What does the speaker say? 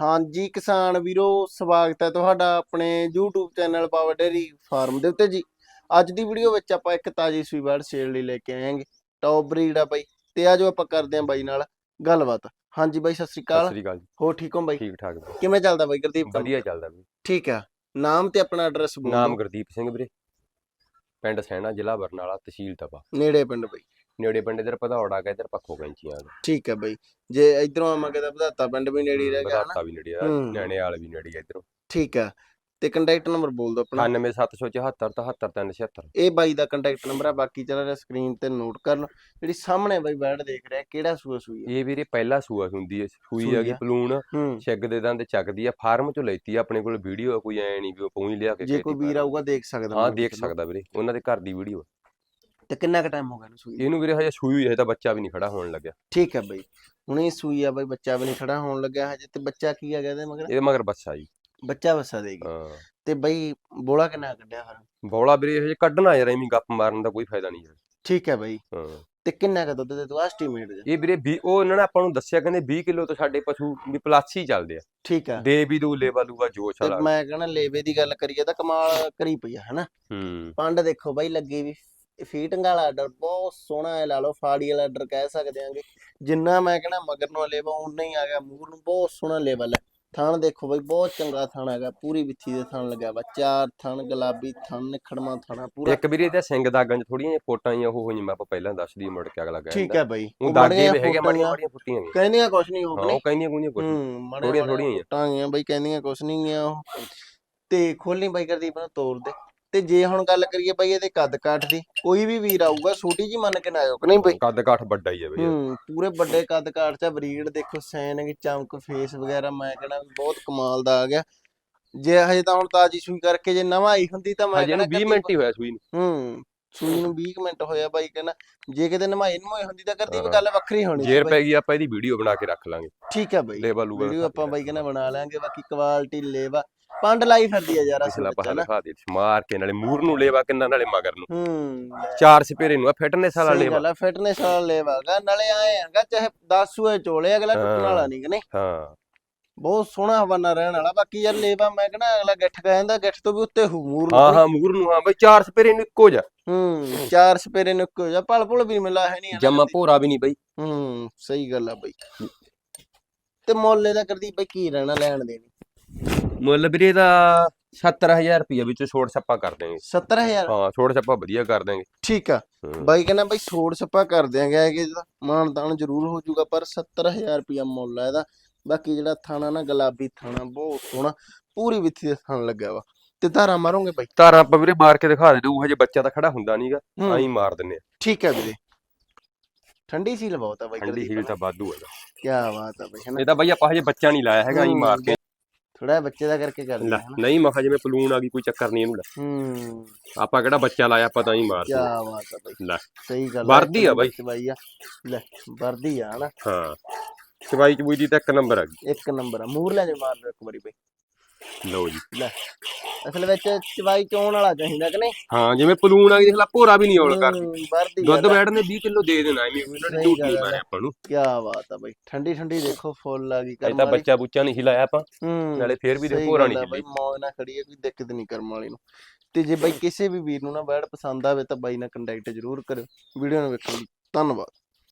ਹਾਂਜੀ ਕਿਸਾਨ ਵੀਰੋ ਸਵਾਗਤ ਹੈ ਤੁਹਾਡਾ ਆਪਣੇ YouTube channel power dairy farm ਦੇ ਉੱਤੇ ਜੀ। ਅੱਜ ਦੀ ਵੀਡੀਓ ਵਿੱਚ ਆਪਾਂ ਇੱਕ ਤਾਜੀ ਸੂਈ ਬਰਡ ਸੇਲ ਲਈ ਲੈ ਕੇ ਆਏ ਹਾਂਗੇ ਟੌਪ ਬਰੀਡ ਆ ਬਾਈ। ਤੇ ਆਜੋ ਆਪਾਂ ਕਰਦੇ ਆਂ ਬਾਈ ਨਾਲ ਗੱਲਬਾਤ। ਹਾਂਜੀ ਬਾਈ ਸਤਿ ਸ਼੍ਰੀ ਸਤਿ ਅਕਾਲ ਸ੍ਰੀ ਅਕਾਲ ਜੀ। ਹੋ ਠੀਕ ਹੋ ਬਾਈ? ਠੀਕ ਠਾਕ ਵੀਰੇ। ਕਿਵੇਂ ਚੱਲਦਾ ਬਾਈ ਗੁਰਦੀਪ ਕੰਮ? ਵਧੀਆ ਚੱਲਦਾ ਵੀਰੇ ਠੀਕ ਆ। ਨਾਮ ਤੇ ਆਪਣਾ ਐਡਰੈਸ ਬੋਲ ਨਾਮ ਦਿਓ। ਗੁਰਦੀਪ ਸਿੰਘ ਵੀਰੇ। ਪਿੰਡ ਸੈਣਾ ਜ਼ਿਲ੍ਹਾ ਬਰਨਾਲਾ ਤਹਿਸੀਲ ਤਪਾ। ਨੇੜੇ ਪਿੰਡ ਬਾਈ। ਨੇੜੇ ਪਿੰਡ ਇਧਰ ਪਧੌੜਾ ਗਿਆ ਇਧਰ ਪੱਖੋ ਕੈਂਚੀਆਂ ਠੀਕ ਆ ਬਾਈ। ਜੇ ਇਧਰੋਂ ਆਵਾਂਗੇ ਤਾਂ ਵਧਾਤਾ ਪਿੰਡ ਵੀ ਨੇੜੇ ਹੀ ਰਹਿ ਗਿਆ ਬਧਾਤਾ ਵੀ ਨੇੜੇ ਆ ਹੂੰ। ਨਿਆਣੇ ਵਾਲ ਵੀ ਨੇੜੇ ਆ ਇਧਰੋਂ। ਠੀਕ ਆ। ਤੇ ਕੰਟੈਕਟ ਨੰਬਰ ਬੋਲ ਦਿਓ ਆਪਣਾ। 98774 77376 ਇਹ ਬਾਈ ਦਾ ਕੰਟੈਕਟ ਨੰਬਰ ਆ ਬਾਕੀ ਚੱਲ ਰਿਹਾ ਸਕਰੀਨ ਤੇ ਨੋਟ ਕਰ ਲਓ। ਜਿਹੜੀ ਸਾਹਮਣੇ ਬਾਈ ਬੈਡ ਦੇਖ ਰਿਹਾ ਕਿਹੜਾ ਸੂਆ ਸੂਈ ਆ? ਇਹ ਵੀਰੇ ਪਹਿਲਾ ਸੂਆ ਹੁੰਦੀ ਹੈ ਸੂਈ ਆ। ਪਲੂਣ ਹੂੰ। ਛਿੱਗ ਦੇ ਦੰਦ ਚੱਕਦੀ ਆ ਫਾਰਮ ਚੋਂ ਲੈਤੀ ਆ ਆਪਣੇ ਕੋਲ ਵੀਡੀਓ ਕੋਈ ਐ ਨਹੀਂ ਵੀ ਉਹ ਪੂੰਝ ਲਿਆ ਕੇ ਜੇ ਕੋਈ ਵੀਰ। ਆਊਗਾ ਦੇਖ ਸਕਦਾ ਹਾਂ ਦੇਖ। ਸਕਦਾ ਵੀਰੇ ਉਹਨਾਂ ਦੇ ਘਰ ਦੀ ਵੀਡੀਓ ਤੇ ਕਿੰਨਾ ਕੁ ਟਾਈਮ ਹੋ ਗਿਆ ਇਹਨੂੰ ਸੂਈ ਨੂੰ? ਇਹਨੂੰ ਵੀਰੇ ਹਜੇ ਸੂਈ ਹੈ ਤਾਂ ਬੱਚਾ ਵੀ ਨਹੀਂ ਖੜਾ ਹੋਣ ਲੱਗਿਆ। ਠੀਕ ਹੈ ਬਾਈ। ਹੁਣ ਇਹ ਸੂਈ ਆ ਬਾਈ ਬੱਚਾ ਵੀ ਨਹੀਂ ਖੜਾ ਹੋਣ ਲੱਗਿਆ ਹਜੇ ਤੇ ਬੱਚਾ ਕੀ ਆ ਗਿਆ ਇਹਦੇ ਮਗਰ? ਇਹਦੇ ਮਗਰ ਬੱਚਾ ਜੀ। ਬੱਚਾ ਵਸਾ ਦੇਗੀ ਹਾਂ। ਤੇ ਬਾਈ ਬੋਲਾ ਕਿੰਨਾ ਕੱਢਿਆ ਫਿਰ? ਬੌਲਾ ਵੀਰੇ ਹਜੇ ਕੱਢਣਾ ਯਾਰ ਐਵੇਂ ਗੱਪ ਮਾਰਨ ਦਾ ਕੋਈ ਫਾਇਦਾ ਨਹੀਂ ਹੈ ਠੀਕ ਹੈ ਬਾਈ। ਹਾਂ। ਤੇ ਕਿੰਨਾ ਕੁ ਦੁੱਧ ਦੇ ਤੂੰ ਐਸਟੀਮੇਟ ਇਹ ਵੀਰੇ 20 ਉਹ ਇਹਨਾਂ ਨੇ ਆਪਾਂ ਨੂੰ ਦੱਸਿਆ ਕਹਿੰਦੇ 20 ਕਿਲੋ ਤੋਂ ਸਾਡੇ ਪਸ਼ੂ ਵੀ ਪਲੱਸ ਹੀ ਚੱਲਦੇ ਆ। ਠੀਕ ਆ। ਦੇ ਵੀ ਦੂ ਲੇਵਾ ਲੂਗਾ ਜੋਸ਼ ਤੇ ਵਾਲਾ। ਮੈਂ ਕਹਣਾ ਲੇਵੇ ਦੀ ਗੱਲ ਕਰੀਏ ਤਾਂ ਕਮਾਲ ਕਰੀ ਪਈ ਆ ਹਨਾ? ਹੂੰ। ਪੰਡ ਦੇਖੋ ਬਾਈ ਲੱਗੀ ਵੀ। ਫੀਟਿੰਗ ਵਾਲਾ ਆਰਡਰ ਬਹੁਤ ਸੋਹਣਾ ਹੈ ਲਾ ਲਓ ਫਾੜੀ ਵਾਲਾ ਆਰਡਰ ਕਹਿ ਸਕਦੇ ਆਂਗੇ ਜਿੰਨਾ ਮੈਂ ਕਹਣਾ ਮਗਰ ਨੂੰ ਲੇਵਾ ਉਨਾ ਹੀ ਆ ਗਿਆ। ਮੂਰ ਨੂੰ ਬਹੁਤ ਸੋਹਣਾ ਲੈਵਲ ਹੈ। ਥਣ ਦੇਖੋ ਬਾਈ ਬਹੁਤ ਚੰਗਾ ਥਣ ਹੈਗਾ। ਪੂਰੀ ਵਿੱਥੀ ਦੇ ਥਣ ਲੱਗਿਆ ਵਾ। ਚਾਰ ਥਣ ਗੁਲਾਬੀ ਥਣ ਨਿਖੜਮਾ ਥਣਾ ਪੂਰਾ। ਇੱਕ ਵੀਰੇ ਇਹਦੇ ਸਿੰਘ ਦਾਗਾਂ 'ਚ ਥੋੜੀਆਂ ਜਿਹੀਆਂ ਫੋਟਾਂ ਹੀ ਉਹ ਹੋਈਆਂ ਮੈਂ ਆਪਾਂ ਪਹਿਲਾਂ ਦੱਸ ਦਈਏ ਮੁੜ ਕੇ ਅਗਲਾ ਠੀਕ ਹੈ ਬਾਈ। ਉਹ ਉਹ ਦਾਗੇ ਵੀ ਹੈਗੇ ਮਾੜੀਆਂ ਮਾੜੀਆਂ ਫੁੱਟੀਆਂ ਵੀ ਕਹਿੰਦੀਆਂ ਕੁਛ ਨਹੀਂ ਹਾਂ ਹੋਣੀ ਉਹ ਕਹਿੰਦੀਆਂ ਕੁਝ ਥੋੜ੍ਹੀਆਂ- ਥੋੜੀਆਂ ਥੋੜ੍ਹੀਆਂ ਹੀ ਆ। ਟਾਂਗੀਆਂ ਬਾਈ ਕਹਿੰਦੀਆਂ ਕੁਛ ਨਹੀਂ ਗਿਆ ਉਹ। ਤੇ ਖੋਲਣੀ ਬਾਈ ਕਰਦੀਪ ਨੂੰ ਤੋੜ ਦੇ। ਤੇ ਜੇ ਹੁਣ ਗੱਲ ਕਰੀਏ ਬਾਈ ਇਹਦੇ ਕੱਦ ਕਾਠ ਦੀ ਕੋਈ ਵੀ ਵੀਰ ਆਊਗਾ ਛੋਟੀ ਜੀ ਮੰਨ ਕੇ ਨਾ ਆਇਓ ਕਿ ਨਹੀਂ ਬਾਈ? ਕੱਦ ਕਾਠ ਵੱਡਾ ਹੀ ਹੈ ਬਈ ਹੂੰ ਪੂਰੇ ਵੱਡੇ ਕੱਦ ਕਾਠ ਚ ਬਰੀਡ ਦੇਖੋ ਸੈਨਿਕ ਚਮਕ ਫੇਸ ਵਗੈਰਾ ਮੈਂ ਕਹਿੰਦਾ ਬਹੁਤ ਕਮਾਲ ਦਾ ਆ ਗਿਆ। ਜੇ ਹਜੇ ਤਾਂ ਹੁਣ ਤਾਜੀ ਸੂਈ ਕਰਕੇ ਜੇ ਨਵਾਂ ਆਈ ਹੁੰਦੀ ਤਾਂ ਮੈਂ ਹਜੇ ਇਹਨੂੰ 20 ਕਰਦੀਪ- ਮਿੰਟ ਹੀ ਹੋਇਆ ਸੂਈ ਨੂੰ। ਹੂੰ ਸੂਈ ਨੂੰ 20 ਕੁ ਮਿੰਟ ਹੋਇਆ ਬਾਈ ਕਹਿੰਦਾ ਜੇ ਕਿਤੇ ਨਮਾਈ ਨਮਾਈ ਹੁੰਦੀ ਤਾਂ ਕਰਦੀ ਵੀ। ਗੱਲ ਵੱਖਰੀ ਹੋਣੀ ਜੇਰ। ਪੈ ਗਈ ਆਪਾਂ ਇਹਦੀ ਵੀਡੀਓ ਬਣਾ ਕੇ ਰੱਖ ਲਾਂਗੇ। ਠੀਕ ਹੈ ਬਾਈ। ਵੀਡੀਓ ਆਪਾਂ ਬਾਈ ਕਹਿੰਦਾ ਬਣਾ ਲਾਂਗੇ ਬਾਕੀ ਕੁਆਲਿਟੀ ਲੇਵਾ। ਪੰਡ ਲਾਈ ਫਿਰਦੀ ਆ ਯਾਰ ਪਿਛਲਾ ਅਸਲ ਪਹਾ ਵਿੱਚ ਨਾ ਦਿਖਾ ਦੇ ਮਾਰ ਕੇ ਨਾਲੇ ਮੂਰ ਨੂੰ ਲੇਵਾ ਕਿੰਨਾ ਨਾਲੇ ਮਗਰ ਨੂੰ। ਹੂੰ। ਚਾਰ ਸਪੇਰੇ ਨੂੰ ਫਿਟਨੈਸ ਵਾਲਾ ਸਹੀ ਲੇਵਾ। ਗੱਲ ਆ ਫਿਟਨੈਸ ਵਾਲਾ ਲੇਵਾਗਾ ਨਾਲੇ ਆਏ ਹੈਗਾ ਚਾਹੇ 10 ਸੂਏ ਚੋਲੇ ਅਗਲਾ ਟੁੱਟਣ ਵਾਲਾ ਨਹੀਂ ਕਿ ਨਹੀਂ? ਹਾਂ। ਬਹੁਤ ਸੋਹਣਾ ਹਵਾਨਾ ਰਹਿਣ ਵਾਲਾ ਬਾਕੀ ਯਾਰ ਲੇਵਾ ਮੈਂ ਕਹਿੰਦਾ ਅਗਲਾ ਗਿੱਠ ਕਹਿੰਦਾ ਗਿੱਠ ਤੋਂ ਵੀ ਉੱਤੇ ਹੂਰ ਹਾਂ ਹਾਂ ਮੂਰ ਨੂੰ ਹਾਂ ਬਈ ਚਾਰ ਸਪੇਰੇ ਨੂੰ ਇੱਕੋ ਜਾ ਹੂੰ ਚਾਰ ਸਪੇਰੇ ਨੂੰ ਇੱਕੋ ਜਿਹਾ ਪਲ ਪੁਲ ਵੀ ਮਿਲਾ ਹੈ ਨਹੀਂ ਜਮਾ ਭੋਰਾ ਵੀ ਨਹੀਂ ਬਈ। ਹੂੰ ਸਹੀ ਗੱਲ ਆ ਬਈ। ਤੇ ਮੁੱਲ ਇਹਦਾ ਕਰਦੀ ਬਈ ਕੀ ਰਹਿਣਾ ਲੈਣ ਦੇਣੀ? ਮੁੱਲ ਵੀਰੇ ਦਾ 70000 ਰੁਪਏ ਵਿੱਚੋਂ ਛੋੜ ਛੱਪਾ ਕਰ ਦੇਂਗੇ 70000 ਹਾਂ ਛੋੜ ਛੱਪਾ ਵਧੀਆ ਕਰ ਦੇਂਗੇ ਠੀਕ ਆ। ਬਾਈ ਕਹਿੰਦਾ ਬਈ ਛੋੜ ਛੱਪਾ ਕਰ ਦਿਆਂਗੇ ਇਹਦਾ ਮਾਨ ਤਾਨ ਜ਼ਰੂਰ ਹੋ ਜਾਊਗਾ ਪਰ 70000 ਰੁਪਇਆ ਮੁੱਲ ਆ ਇਹਦਾ। ਬਾਕੀ ਜਿਹੜਾ ਥਾਣਾ ਨਾ ਗੁਲਾਬੀ ਥਾਣਾ ਬਹੁਤ ਸੋਹਣਾ ਪੂਰੀ ਵਿੱਥੀ ਦੇ ਥਾਣ ਲੱਗਿਆ ਵਾ। ਤੇ ਧਾਰਾ ਮਾਰੋਗੇ ਬਾਈ? ਤਾਰਾਂ ਆਪਾਂ ਵੀਰੇ ਮਾਰ ਕੇ ਦਿਖਾ ਦੇ ਉਹ ਹਜੇ ਬੱਚਾ ਤਾਂ ਖੜਾ ਹੁੰਦਾ ਨਹੀਂਗਾ ਐਂ ਮਾਰ ਦਿੰਨੇ ਆ ਠੀਕ ਹੈ ਵੀਰੇ। ਠੰਡੀ ਸੀਲ ਬਹੁਤ ਆ ਬਾਈ ਠੰਡੀ ਹੀਲ ਤਾਂ ਵਾਧੂ ਹੈਗਾ ਕੀ ਬਾਤ ਆ ਬਾਈ ਇਹ ਤਾਂ ਬਈ ਆਪਾਂ ਹਜੇ ਬੱਚਾ ਨਹੀਂ ਲਾਇਆ ਹੈਗਾ ਐਂ ਮਾਰ ਕੇ ਥੋੜਾ ਬੱਚੇ ਦਾ ਕਰਕੇ ਕਰ ਲੈ, ਲਿਆ ਨਹੀਂ ਮਖਾ ਜਿਵੇਂ ਪਲੂਨ ਆ ਗਈ ਕੋਈ ਚੱਕਰ ਨਹੀਂ ਇਹਨੂੰ ਲੈ। ਹੂੰ। ਆਪਾਂ ਕਿਹੜਾ ਬੱਚਾ ਲਾਇਆ ਆਪਾਂ ਤਾਂ ਹੀ ਮਾਰ ਕੀ। ਬਾਤ ਆ ਬਾਈ। ਲੈ ਸਹੀ ਗੱਲ ਵਰਦੀ ਆ ਬਾਈ। ਬਾਈ ਆ। ਲੈ ਵਰਦੀ ਆ ਹਨਾ। ਹਾਂ ਚਵਾਈ ਚਬੂਈ ਦੀ ਤਾਂ ਇੱਕ ਨੰਬਰ ਆ ਗਈ। ਇੱਕ ਨੰਬਰ ਆ। ਮੂਰ ਲੈ ਜੇ ਮਾਰ ਲਓ ਇੱਕ ਵਾਰੀ ਬਾਈ। ਲਓ ਜੀ। ਲੈ। ਅਸਲ ਵਿੱਚ ਚਵਾਈ ਚੋਣ ਵਾਲਾ ਚਾਹੀਦਾ ਕਿ ਨਹੀਂ? ਹਾਂ ਜਿਵੇਂ ਪਲੂਨ ਆ ਗਈ ਦੇਖ ਲਾ ਭੋਰਾ ਵੀ ਨਹੀਂ ਔਲ ਕਰ ਹੂੰ, ਵਰਦੀ ਦੁੱਧ ਬੈਠ ਨੇ 20 ਕਿਲੋ ਦੇ ਦੇਣਾ ਐਵੇਂ ਉਹਨਾਂ ਨੇ ਝੂਠ ਨਹੀਂ। ਮਾਰਿਆ ਆਪਾਂ ਨੂੰ। ਕੀ ਬਾਤ ਆ ਬਾਈ ਠੰਡੀ ਠੰਡੀ ਦੇਖੋ ਫੁੱਲ ਆ ਗਈ ਕਰਮ ਤਾਂ ਵਾਲੀ। ਬੱਚਾ ਬੁੱਚਾ ਨਹੀਂ ਹਿਲਾਇਆ ਆਪਾਂ। ਨਾਲੇ ਫੇਰ ਵੀ ਦੇ ਭੋਰਾ ਨਹੀਂ ਹਿੱਲੀ ਬਾਈ ਮੌਜ ਨਾਲ ਖੜੀ ਹੈ ਕੋਈ ਦਿੱਕਤ ਨਹੀਂ ਕਰਮ ਵਾਲੀ ਨੂੰ। ਤੇ ਜੇ ਬਾਈ ਕਿਸੇ ਵੀ ਵੀਰ ਨੂੰ ਨਾ ਬੈਡ ਪਸੰਦ ਆਵੇ ਤਾਂ ਬਾਈ ਨਾਲ ਕੰਟੈਕਟ ਜ਼ਰੂਰ ਕਰਿਓ। ਵੀਡੀਓ ਨੂੰ ਵੇਖਣ ਲਈ ਧੰਨਵਾਦ।